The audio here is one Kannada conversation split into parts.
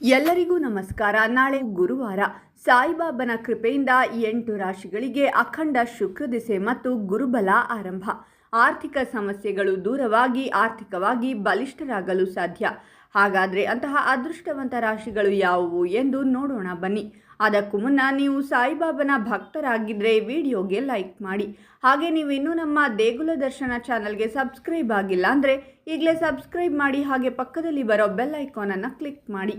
ಎಲ್ಲರಿಗೂ ನಮಸ್ಕಾರ. ನಾಳೆ ಗುರುವಾರ ಸಾಯಿಬಾಬನ ಕೃಪೆಯಿಂದ ಎಂಟು ರಾಶಿಗಳಿಗೆ ಅಖಂಡ ಶುಕ್ರ ದಿಸೆ ಮತ್ತು ಗುರುಬಲ ಆರಂಭ. ಆರ್ಥಿಕ ಸಮಸ್ಯೆಗಳು ದೂರವಾಗಿ, ಆರ್ಥಿಕವಾಗಿ ಬಲಿಷ್ಠರಾಗಲು ಸಾಧ್ಯ. ಹಾಗಾದರೆ ಅಂತಹ ಅದೃಷ್ಟವಂತ ರಾಶಿಗಳು ಯಾವುವು ಎಂದು ನೋಡೋಣ ಬನ್ನಿ. ಅದಕ್ಕೂ ಮುನ್ನ ನೀವು ಸಾಯಿಬಾಬನ ಭಕ್ತರಾಗಿದ್ದರೆ ವಿಡಿಯೋಗೆ ಲೈಕ್ ಮಾಡಿ. ಹಾಗೆ ನೀವು ಇನ್ನೂ ನಮ್ಮ ದೇಗುಲ ದರ್ಶನ ಚಾನಲ್ಗೆ ಸಬ್ಸ್ಕ್ರೈಬ್ ಆಗಿಲ್ಲ ಅಂದರೆ ಈಗಲೇ ಸಬ್ಸ್ಕ್ರೈಬ್ ಮಾಡಿ ಹಾಗೆ ಪಕ್ಕದಲ್ಲಿ ಬರೋ ಬೆಲ್ ಐಕಾನನ್ನು ಕ್ಲಿಕ್ ಮಾಡಿ.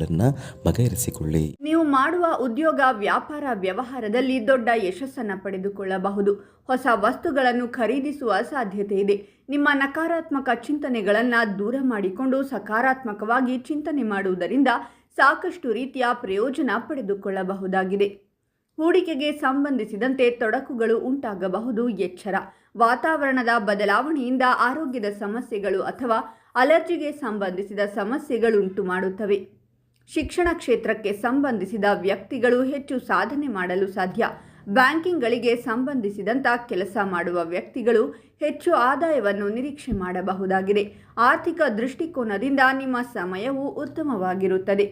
ಸಮಸ್ಯೆಗಳನ್ನು ಬಗೆಹರಿಸಿಕೊಳ್ಳಿ. ನೀವು ಮಾಡುವ ಉದ್ಯೋಗ ವ್ಯಾಪಾರ ವ್ಯವಹಾರದಲ್ಲಿ ದೊಡ್ಡ ಯಶಸ್ಸನ್ನು ಪಡೆದುಕೊಳ್ಳಬಹುದು. ಹೊಸ ವಸ್ತುಗಳನ್ನು ಖರೀದಿಸುವ ಸಾಧ್ಯತೆ ಇದೆ. ನಿಮ್ಮ ನಕಾರಾತ್ಮಕ ಚಿಂತನೆಗಳನ್ನು ದೂರ ಮಾಡಿಕೊಂಡು ಸಕಾರಾತ್ಮಕವಾಗಿ ಚಿಂತನೆ ಮಾಡುವುದರಿಂದ ಸಾಕಷ್ಟು ರೀತಿಯ ಪ್ರಯೋಜನ ಪಡೆದುಕೊಳ್ಳಬಹುದಾಗಿದೆ. ಹೂಡಿಕೆಗೆ ಸಂಬಂಧಿಸಿದಂತೆ ತೊಡಕುಗಳು ಉಂಟಾಗಬಹುದು ಎಚ್ಚರ. ವಾತಾವರಣದ ಬದಲಾವಣೆಯಿಂದ ಆರೋಗ್ಯದ ಸಮಸ್ಯೆಗಳು ಅಥವಾ ಅಲರ್ಜಿಗೆ ಸಂಬಂಧಿಸಿದ ಸಮಸ್ಯೆಗಳುಂಟು ಮಾಡುತ್ತವೆ. ಶಿಕ್ಷಣ ಕ್ಷೇತ್ರಕ್ಕೆ ಸಂಬಂಧಿಸಿದ ವ್ಯಕ್ತಿಗಳು ಹೆಚ್ಚು ಸಾಧನೆ ಮಾಡಲು ಸಾಧ್ಯ. ಬ್ಯಾಂಕಿಂಗ್ಗಳಿಗೆ ಸಂಬಂಧಿಸಿದಂಥ ಕೆಲಸ ಮಾಡುವ ವ್ಯಕ್ತಿಗಳು ಹೆಚ್ಚು ಆದಾಯವನ್ನು ನಿರೀಕ್ಷೆ ಮಾಡಬಹುದಾಗಿದೆ. ಆರ್ಥಿಕ ದೃಷ್ಟಿಕೋನದಿಂದ ನಿಮ್ಮ ಸಮಯವು ಉತ್ತಮವಾಗಿರುತ್ತದೆ.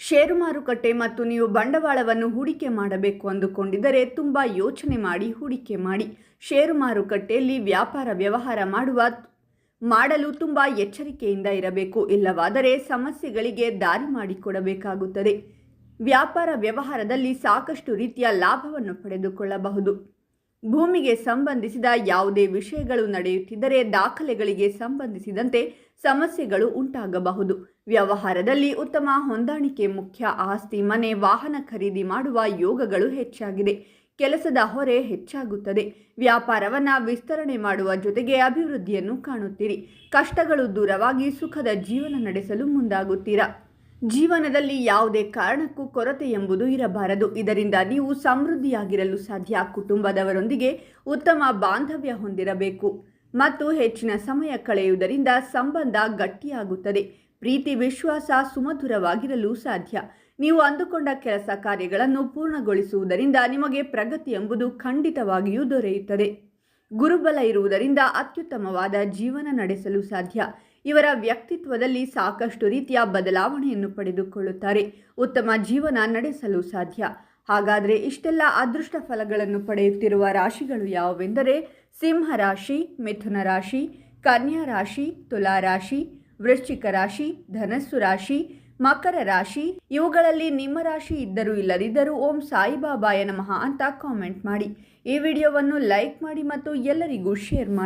ಷೇರು ಮಾರುಕಟ್ಟೆ ಮತ್ತು ನೀವು ಬಂಡವಾಳವನ್ನು ಹೂಡಿಕೆ ಮಾಡಬೇಕು ಅಂದುಕೊಂಡಿದ್ದರೆ ತುಂಬ ಯೋಚನೆ ಮಾಡಿ, ಹೂಡಿಕೆ ಮಾಡಿ. ಷೇರು ಮಾರುಕಟ್ಟೆಯಲ್ಲಿ ವ್ಯಾಪಾರ ವ್ಯವಹಾರ ಮಾಡುವ ಮಾಡಲು ತುಂಬ ಎಚ್ಚರಿಕೆಯಿಂದ ಇರಬೇಕು. ಇಲ್ಲವಾದರೆ ಸಮಸ್ಯೆಗಳಿಗೆ ದಾರಿ ಮಾಡಿಕೊಡಬೇಕಾಗುತ್ತದೆ. ವ್ಯಾಪಾರ ವ್ಯವಹಾರದಲ್ಲಿ ಸಾಕಷ್ಟು ರೀತಿಯ ಲಾಭವನ್ನು ಪಡೆದುಕೊಳ್ಳಬಹುದು. ಭೂಮಿಗೆ ಸಂಬಂಧಿಸಿದ ಯಾವುದೇ ವಿಷಯಗಳು ನಡೆಯುತ್ತಿದ್ದರೆ ದಾಖಲೆಗಳಿಗೆ ಸಂಬಂಧಿಸಿದಂತೆ ಸಮಸ್ಯೆಗಳು ಉಂಟಾಗಬಹುದು. ವ್ಯವಹಾರದಲ್ಲಿ ಉತ್ತಮ ಹೊಂದಾಣಿಕೆ, ಮುಖ್ಯ ಆಸ್ತಿ, ಮನೆ, ವಾಹನ ಖರೀದಿ ಮಾಡುವ ಯೋಗಗಳು ಹೆಚ್ಚಾಗಿದೆ. ಕೆಲಸದ ಹೊರೆ ಹೆಚ್ಚಾಗುತ್ತದೆ. ವ್ಯಾಪಾರವನ್ನು ವಿಸ್ತರಣೆ ಮಾಡುವ ಜೊತೆಗೆ ಅಭಿವೃದ್ಧಿಯನ್ನು ಕಾಣುತ್ತೀರಿ. ಕಷ್ಟಗಳು ದೂರವಾಗಿ ಸುಖದ ಜೀವನ ನಡೆಸಲು ಮುಂದಾಗುತ್ತೀರಾ? ಜೀವನದಲ್ಲಿ ಯಾವುದೇ ಕಾರಣಕ್ಕೂ ಕೊರತೆ ಎಂಬುದು ಇರಬಾರದು. ಇದರಿಂದ ನೀವು ಸಮೃದ್ಧಿಯಾಗಿರಲು ಸಾಧ್ಯ. ಕುಟುಂಬದವರೊಂದಿಗೆ ಉತ್ತಮ ಬಾಂಧವ್ಯ ಹೊಂದಿರಬೇಕು. ಮತ್ತು ಹೆಚ್ಚಿನ ಸಮಯ ಕಳೆಯುವುದರಿಂದ ಸಂಬಂಧ ಗಟ್ಟಿಯಾಗುತ್ತದೆ. ಪ್ರೀತಿ, ವಿಶ್ವಾಸ ಸುಮಧುರವಾಗಿರಲು ಸಾಧ್ಯ. ನೀವು ಅಂದುಕೊಂಡ ಕೆಲಸ ಕಾರ್ಯಗಳನ್ನು ಪೂರ್ಣಗೊಳಿಸುವುದರಿಂದ ನಿಮಗೆ ಪ್ರಗತಿ ಎಂಬುದು ಖಂಡಿತವಾಗಿಯೂ ದೊರೆಯುತ್ತದೆ. ಗುರುಬಲ ಇರುವುದರಿಂದ ಅತ್ಯುತ್ತಮವಾದ ಜೀವನ ನಡೆಸಲು ಸಾಧ್ಯ. ಇವರ ವ್ಯಕ್ತಿತ್ವದಲ್ಲಿ ಸಾಕಷ್ಟು ರೀತಿಯ ಬದಲಾವಣೆಯನ್ನು ಪಡೆದುಕೊಳ್ಳುತ್ತಾರೆ. ಉತ್ತಮ ಜೀವನ ನಡೆಸಲು ಸಾಧ್ಯ. ಹಾಗಾದರೆ ಇಷ್ಟೆಲ್ಲ ಅದೃಷ್ಟ ಫಲಗಳನ್ನು ಪಡೆಯುತ್ತಿರುವ ರಾಶಿಗಳು ಯಾವುವೆಂದರೆ ಸಿಂಹ ರಾಶಿ, ಮಿಥುನ ರಾಶಿ, ಕನ್ಯಾ ರಾಶಿ, ತುಲಾ ರಾಶಿ, ವೃಶ್ಚಿಕ ರಾಶಿ, ಧನಸ್ಸು ರಾಶಿ ಮಕರ ರಾಶಿ. ಇವುಗಳಲ್ಲಿ ನಿಮ್ಮ ರಾಶಿ ಇದ್ದರೂ ಇಲ್ಲದಿದ್ದರೂ ಓಂ ಸಾಯಿಬಾಬಾಯ ನಮಃ ಅಂತ ಕಾಮೆಂಟ್ ಮಾಡಿ. ಈ ವಿಡಿಯೋವನ್ನು ಲೈಕ್ ಮಾಡಿ ಮತ್ತು ಎಲ್ಲರಿಗೂ ಶೇರ್ ಮಾಡಿ.